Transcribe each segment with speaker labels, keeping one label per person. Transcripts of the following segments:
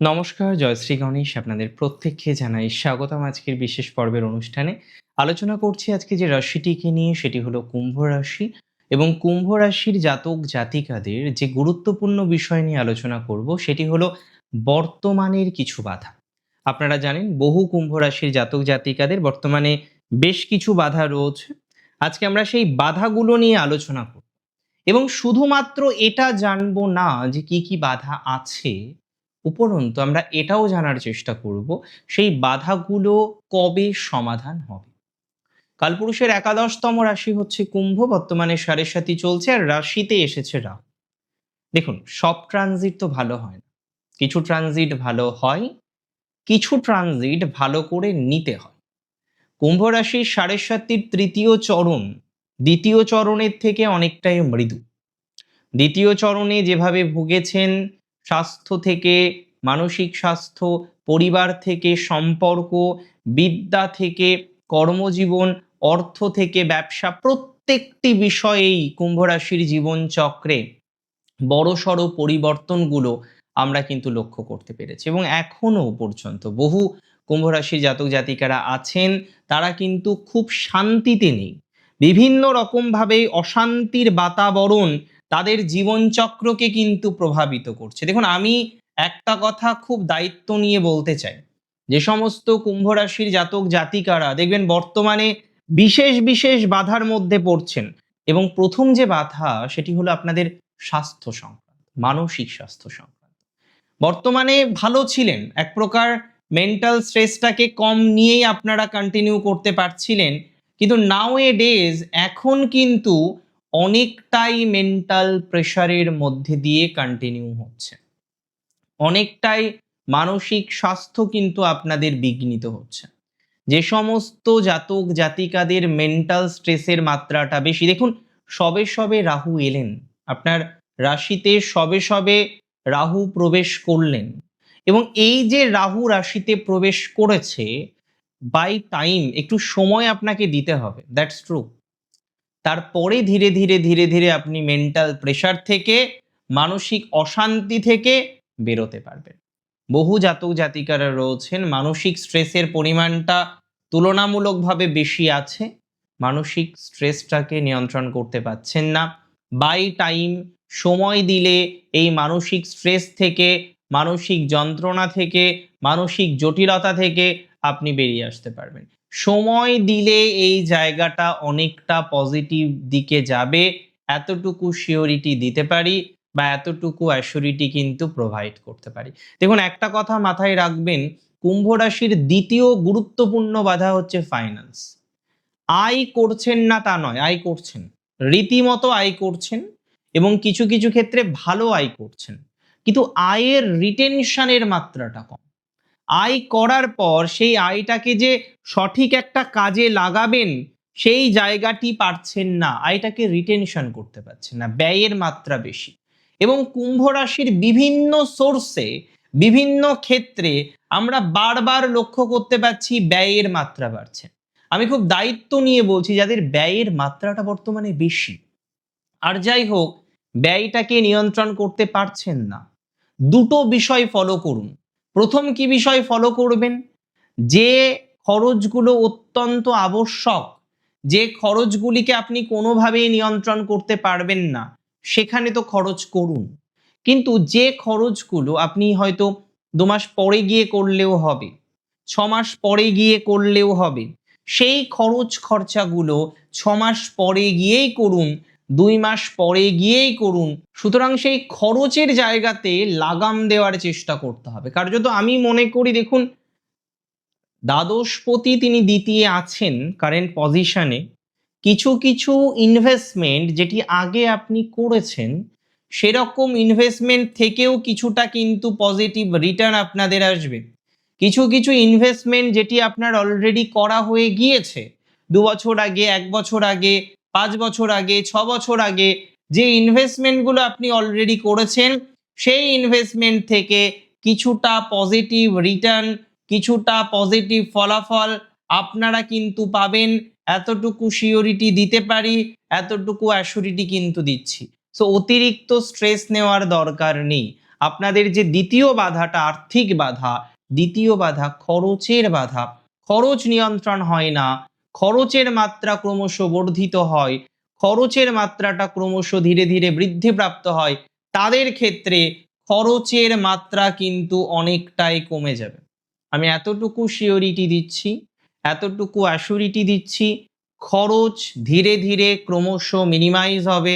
Speaker 1: নমস্কার জয়শ্রী গণেশ আপনাদের প্রত্যেককে জানাই স্বাগতম আজকের বিশেষ পর্বের অনুষ্ঠানে। আলোচনা করছি আজকে যে রাশিটিকে নিয়ে, সেটি হলো কুম্ভ রাশি এবং কুম্ভ রাশির জাতক জাতিকাদের যে গুরুত্বপূর্ণ বিষয় নিয়ে আলোচনা করব, সেটি হলো বর্তমানের কিছু বাধা। আপনারা জানেন, বহু কুম্ভ রাশির জাতক জাতিকাদের বর্তমানে বেশ কিছু বাধা রয়েছে। আজকে আমরা সেই বাধাগুলো নিয়ে আলোচনা করব এবং শুধুমাত্র এটা জানব না যে কি কি বাধা আছে উপরন্তু আমরা এটাও জানার চেষ্টা করব, সেই বাধাগুলো কবে সমাধান হবে? কালপুরুষের একাদশতম রাশি হচ্ছে কুম্ভ, বর্তমানে সাড়ে সাথী চলছে, আর রাশিতে এসেছে রাহু। দেখুন, সব ট্রানজিট তো ভালো হয় না। কিছু ট্রানজিট ভালো হয়, কিছু ট্রানজিট ভালো করে নিতে হয়। কুম্ভ রাশির সাড়ে সাতির তৃতীয় চরণ, দ্বিতীয় চরণের থেকে অনেকটাই মৃদু। দ্বিতীয় চরণে যেভাবে ভুগেছেন স্বাস্থ্য থেকে, মানসিক স্বাস্থ্য, পরিবার থেকে, সম্পর্ক, বিদ্যা থেকে, কর্মজীবন, অর্থ থেকে, ব্যবসা, প্রত্যেকটি বিষয়েই কুম্ভ রাশির জীবন চক্রে বড়সড় পরিবর্তনগুলো আমরা কিন্তু লক্ষ্য করতে পেরেছি এবং এখনও পর্যন্ত বহু কুম্ভ রাশির জাতক জাতিকারা আছেন, তারা কিন্তু খুব শান্তিতে নেই। বিভিন্ন রকমভাবে অশান্তির বাতাবরণ তাদের জীবনচক্রকে কিন্তু প্রভাবিত করছে। দেখুন, আমি একটা কথা খুব দায়িত্ব নিয়ে বলতে চাই। যে সমস্ত কুম্ভ রাশির জাতক জাতিকারা, দেখবেন বর্তমানে বিশেষ বিশেষ বাধার মধ্যে পড়ছেন এবং প্রথম যে বাধা সেটি হলো আপনাদের স্বাস্থ্য সংক্রান্ত, মানসিক স্বাস্থ্য সংক্রান্ত। বর্তমানে ভালো ছিলেন, এক প্রকার মেন্টাল স্ট্রেসটাকে কম নিয়েই আপনারা কন্টিনিউ করতে পারছিলেন, কিন্তু নাও এ ডেজ এখন কিন্তু অনেকটাই মেন্টাল প্রেশারের মধ্যে দিয়ে কন্টিনিউ হচ্ছে। অনেকটাই মানসিক স্বাস্থ্য কিন্তু আপনাদের বিঘ্নিত হচ্ছে। যে সমস্ত জাতক জাতিকাদের মেন্টাল স্ট্রেসের মাত্রাটা বেশি, দেখুন, সবে সবে রাহু এলেন, আপনার রাশিতে সবে সবে রাহু প্রবেশ করলেন এবং এই যে রাহু রাশিতে প্রবেশ করেছে বাই টাইম একটু সময় আপনাকে দিতে হবে দ্যাটস ট্রু তারপরে ধীরে ধীরে ধীরে ধীরে আপনি মেন্টাল প্রেশার থেকে, মানসিক অশান্তি থেকে বেরোতে পারবেন। বহু জাতক জাতিকারা রয়েছেন, মানসিক স্ট্রেসের পরিমাণটা তুলনামূলকভাবে বেশি আছে, মানসিক স্ট্রেসটাকে নিয়ন্ত্রণ করতে পারছেন না। বাই টাইম সময় দিলে এই মানসিক স্ট্রেস থেকে, মানসিক যন্ত্রণা থেকে, মানসিক জটিলতা থেকে আপনি বেরিয়ে আসতে পারবেন। সময় দিলে এই জায়গাটা অনেকটা পজিটিভ দিকে যাবে। এতটুকু শিওরিটি দিতে পারি বা এতটুকু অ্যাসিউরিটি কিন্তু প্রোভাইড করতে পারি। দেখুন, একটা কথা মাথায় রাখবেন, কুম্ভ রাশির দ্বিতীয় গুরুত্বপূর্ণ বাধা হচ্ছে ফাইন্যান্স আয় করছেন না তা নয়, আয় করছেন। রীতিমতো আয় করছেন এবং কিছু কিছু ক্ষেত্রে ভালো আয় করছেন। কিন্তু আয়ের রিটেনশনের মাত্রাটা কম। আয় করার পর সেই আয়টাকে যে সঠিক একটা কাজে লাগাবেন, সেই জায়গাটি পারছেন না। আয়টাকে রিটেনশন করতে পারছেন না, ব্যয়ের মাত্রা বেশি। এবং কুম্ভ রাশির বিভিন্ন সোর্সে বিভিন্ন ক্ষেত্রে আমরা বারবার লক্ষ্য করতে পারছি ব্যয়ের মাত্রা বাড়ছে। আমি খুব দায়িত্ব নিয়ে বলছি যাদের ব্যয়ের মাত্রাটা বর্তমানে বেশি। আর যাই হোক, ব্যয়টাকে নিয়ন্ত্রণ করতে পারছেন না। দুটো বিষয় ফলো করুন। প্রথম কি বিষয় ফলো করবেন? যে খরচগুলো অত্যন্ত আবশ্যক, যে খরচগুলিকে আপনি কোনোভাবেই নিয়ন্ত্রণ করতে পারবেন না, সেখানে তো খরচ করুন। কিন্তু যে খরচগুলো আপনি হয়তো দু মাস পরে গিয়ে করলেও হবে, ছ মাস পরে গিয়ে করলেও হবে, সেই খরচ খরচাগুলো ছ মাস পরে গিয়েই করুন দুই মাস পরে গিয়েই করুন। সুতরাং সেই খরচের জায়গাতে লাগাম দেওয়ার চেষ্টা করতে হবে। কার্যত আমি মনে করি, দেখুন, দ্বাদশপতি তিনি দ্বিতীয় আছেন কারেন্ট পজিশনে কিছু কিছু ইনভেস্টমেন্ট যেটি আগে আপনি করেছেন, সেরকম ইনভেস্টমেন্ট থেকেও কিছুটা কিন্তু পজিটিভ রিটার্ন আপনাদের আসবে। কিছু কিছু ইনভেস্টমেন্ট যেটি আপনার অলরেডি করা হয়ে গিয়েছে, দু বছর আগে, এক বছর আগে পাঁচ বছর আগে, ছ বছর আগে যে ইনভেস্টমেন্টগুলো আপনি অলরেডি করেছেন, সেই ইনভেস্টমেন্ট থেকে কিছুটা পজিটিভ রিটার্ন কিছুটা পজিটিভ ফলাফল আপনারা কিন্তু পাবেন। এতটুকু সিওরিটি দিতে পারি, এতটুকু অ্যাসুরিটি কিন্তু দিচ্ছি। সো অতিরিক্ত স্ট্রেস নেওয়ার দরকার নেই। আপনাদের যে দ্বিতীয় বাধাটা, আর্থিক বাধা, দ্বিতীয় বাধা, খরচের বাধা, খরচ নিয়ন্ত্রণ হয় না। খরচের মাত্রা ক্রমশ বর্ধিত হয়। খরচের মাত্রাটা ক্রমশ ধীরে ধীরে বৃদ্ধিপ্রাপ্ত হয়। তাদের ক্ষেত্রে খরচের মাত্রা কিন্তু অনেকটাই কমে যাবে। আমি এতটুকু শিওরিটি দিচ্ছি, এতটুকু অ্যাসুরিটি দিচ্ছি, খরচ ধীরে ধীরে ক্রমশ মিনিমাইজ হবে,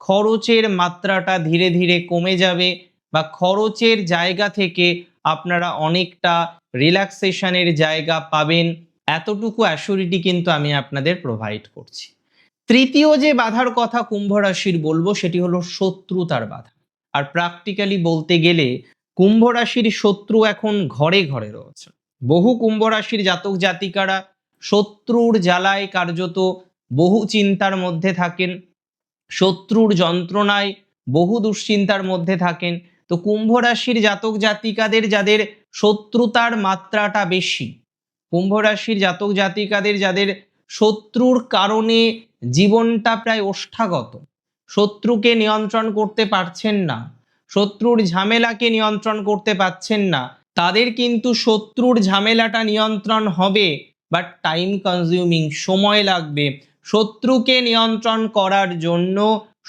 Speaker 1: খরচের মাত্রাটা ধীরে ধীরে কমে যাবে বা খরচের জায়গা থেকে আপনারা অনেকটা রিল্যাক্সেশনের জায়গা পাবেন। এতটুকু অ্যাসুরিটি কিন্তু আমি আপনাদের প্রোভাইড করছি। তৃতীয় যে বাধার কথা কুম্ভ রাশির বলব, সেটি হলো শত্রুতার বাধা। আর প্র্যাকটিক্যালি বলতে গেলে, কুম্ভ রাশির শত্রু এখন ঘরে ঘরে রয়েছে। বহু কুম্ভ রাশির জাতক জাতিকারা শত্রুর জ্বালায় কার্যত বহু চিন্তার মধ্যে থাকেন, শত্রুর যন্ত্রণায় বহু দুশ্চিন্তার মধ্যে থাকেন। তো কুম্ভ রাশির জাতক জাতিকাদের, যাদের শত্রুতার মাত্রাটা বেশি কুম্ভ রাশির জাতক জাতিকাদের যাদের শত্রুর কারণে জীবনটা প্রায় ওষ্ঠাগত। শত্রুকে নিয়ন্ত্রণ করতে পারছেন না, শত্রুর ঝামেলাকে নিয়ন্ত্রণ করতে পারছেন না, তাদের কিন্তু শত্রুর ঝামেলাটা নিয়ন্ত্রণ হবে বাট টাইম কনজিউমিং সময় লাগবে। শত্রুকে নিয়ন্ত্রণ করার জন্য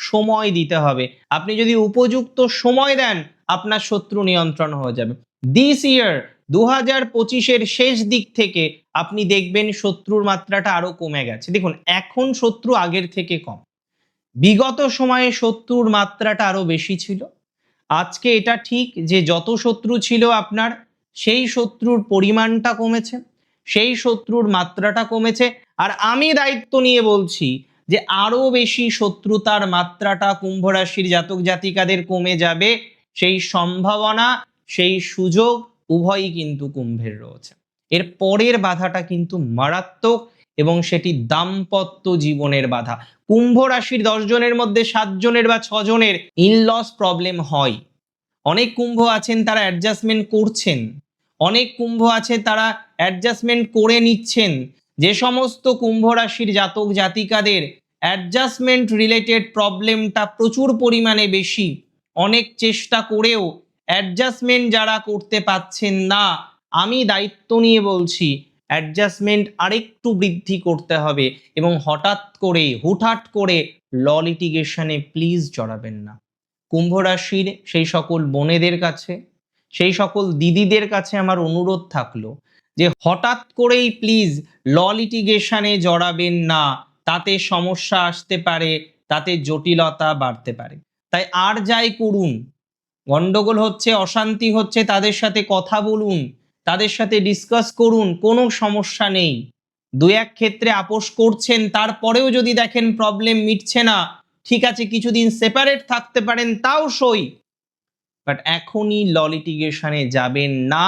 Speaker 1: সময় দিতে হবে। আপনি যদি উপযুক্ত সময় দেন, আপনার শত্রু নিয়ন্ত্রণ হয়ে যাবে। দিস ইয়ার দু হাজার পঁচিশের শেষ দিক থেকে আপনি দেখবেন শত্রুর মাত্রাটা আরও কমে গেছে। দেখুন, এখন শত্রু আগের থেকে কম। বিগত সময়ে শত্রুর মাত্রাটা আরও বেশি ছিল। আজকে এটা ঠিক যে যত শত্রু ছিল আপনার, সেই শত্রুর পরিমাণটা কমেছে, সেই শত্রুর মাত্রাটা কমেছে। আর আমি দায়িত্ব নিয়ে বলছি যে আরও বেশি শত্রুতার মাত্রাটা কুম্ভ রাশির জাতক জাতিকাদের কমে যাবে। সেই সম্ভাবনা, সেই সুযোগ উভয়ই কিন্তু কুম্ভের রয়েছে এর পরের বাধাটা কিন্তু মারাত্মক এবং সেটি দাম্পত্য জীবনের বাধা। কুম্ভ রাশির দশ জনের মধ্যে সাতজনের বা ছজনের ইনলস প্রবলেম হয়। অনেক কুম্ভ আছেন, তারা অ্যাডজাস্টমেন্ট করছেন। অনেক কুম্ভ আছে, তারা অ্যাডজাস্টমেন্ট করে নিচ্ছেন। যে সমস্ত কুম্ভ রাশির জাতক জাতিকাদের অ্যাডজাস্টমেন্ট রিলেটেড প্রবলেমটা প্রচুর পরিমাণে বেশি। অনেক চেষ্টা করেও অ্যাডজাস্টমেন্ট যারা করতে পাচ্ছেন না, আমি দায়িত্ব নিয়ে বলছি, অ্যাডজাস্টমেন্ট আরেকটু বৃদ্ধি করতে হবে এবং হঠাৎ করে, হুটহাট করে ল লিটিগেশনে প্লিজ জড়াবেন না। কুম্ভ রাশির সেই সকল বোনেদের কাছে, সেই সকল দিদিদের কাছে আমার অনুরোধ থাকল যে হঠাৎ করেই প্লিজ ল লিটিগেশনে জড়াবেন না, তাতে সমস্যা আসতে পারে, তাতে জটিলতা বাড়তে পারে। তাই আর যাই করুন গন্ডগোল হচ্ছে, অশান্তি হচ্ছে, তাদের সাথে কথা বলুন, তাদের সাথে ডিসকাস করুন, কোনো সমস্যা নেই। দু এক ক্ষেত্রে আপোষ করছেন, তারপরেও যদি দেখেন প্রবলেম মিটছে না, ঠিক আছে, কিছুদিন সেপারেট থাকতে পারেন, তাও সই। বাট এখনই ল লিটিগেশনে যাবেন না,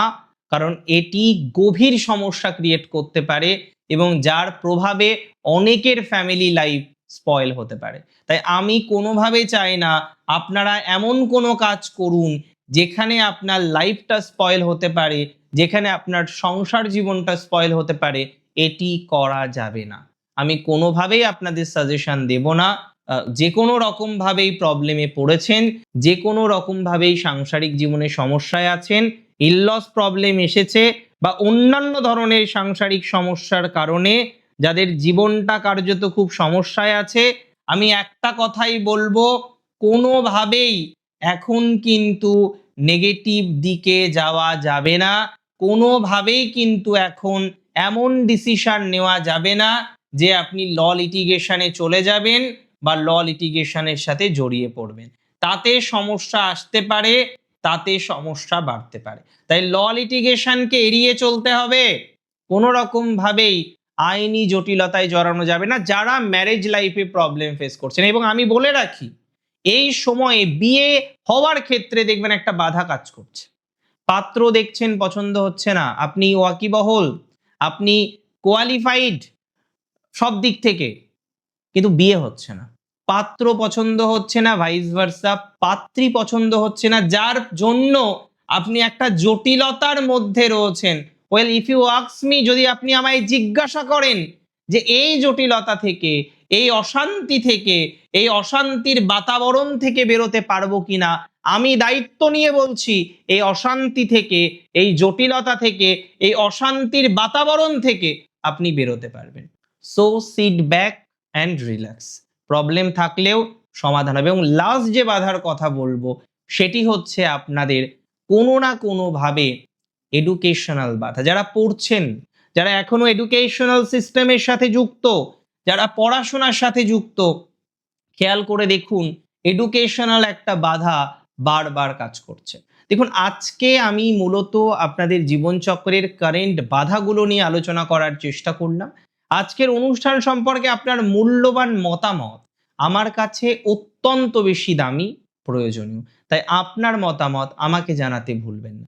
Speaker 1: কারণ এটি গভীর সমস্যা ক্রিয়েট করতে পারে এবং যার প্রভাবে অনেকের ফ্যামিলি লাইফ স্পয়েল হতে পারে। তাই আমি কোনোভাবে চাই না, আপনারা এমন কোনো কাজ করুন যেখানে আপনার লাইফটা স্পয়েল হতে পারে, যেখানে আপনার সংসার জীবনটা স্পয়েল হতে পারে, এটি করা যাবে না। আমি কোনোভাবেই আপনাদের সাজেশন দেব না। যে কোনো রকম ভাবেই প্রবলেমে পড়েছেন, যে কোনো রকম ভাবেই সাংসারিক জীবনে সমস্যায় আছেন ইললস প্রবলেম এসেছে বা অন্যান্য ধরনের সাংসারিক সমস্যার কারণে যাদের জীবনটা কার্যত খুব সমস্যায় আছে, আমি একটা কথাই বলব, কোনোভাবেই এখন কিন্তু নেগেটিভ দিকে যাওয়া যাবে না, কোনোভাবেই কিন্তু এখন এমন ডিসিশন নেওয়া যাবে না যে আপনি ল লিটিগেশনে চলে যাবেন বা ল লিটিগেশনের সাথে জড়িয়ে পড়বেন। তাতে সমস্যা আসতে পারে, তাতে সমস্যা বাড়তে পারে। তাই ল লিটিগেশনকে এড়িয়ে চলতে হবে। কোনো রকম ভাবেই আইনি জটিলতায় জড়ানো যাবে না, যারা ম্যারেজ লাইফে প্রবলেম ফেস করছেন। এবং আমি বলে রাখি, এই সময়ে বিয়ে হওয়ার ক্ষেত্রে দেখবেন একটা বাধা কাজ করছে। পাত্র দেখছেন পছন্দ হচ্ছে না, আপনি ওয়াকিবহল, আপনি কোয়ালিফাইড সব দিক থেকে, কিন্তু বিয়ে হচ্ছে না। পাত্র পছন্দ হচ্ছে না ভাইস ভার্সা পাত্রী পছন্দ হচ্ছে না, যার জন্য আপনি একটা জটিলতার মধ্যে রয়েছেন। ওয়েল ইফ ইউ আক্স মি যদি আপনি আমায় জিজ্ঞাসা করেন যে এই জটিলতা থেকে, এই অশান্তি থেকে, এই অশান্তির বাতাবরণ থেকে বেরোতে পারব কিনা, আমি দায়িত্ব নিয়ে বলছি, এই অশান্তি থেকে, এই জটিলতা থেকে, এই অশান্তির বাতাবরণ থেকে আপনি বেরোতে পারবেন। So sit back and relax problem থাকলেও সমাধান হবে। এবং লাস্ট যে বাধার কথা বলব, সেটি হচ্ছে আপনাদের কোনো না কোনোভাবে এডুকেশনাল বাধা। যারা পড়ছেন, যারা এখনও এডুকেশনাল সিস্টেমের সাথে যুক্ত, যারা পড়াশোনার সাথে যুক্ত, খেয়াল করে দেখুন এডুকেশনাল একটা বাধা বারবার কাজ করছে। দেখুন, আজকে আমি মূলত আপনাদের জীবনচক্রের কারেন্ট বাধাগুলো নিয়ে আলোচনা করার চেষ্টা করলাম। আজকের অনুষ্ঠান সম্পর্কে আপনার মূল্যবান মতামত আমার কাছে অত্যন্ত বেশি দামি, প্রয়োজনীয়। তাই আপনার মতামত আমাকে জানাতে ভুলবেন না।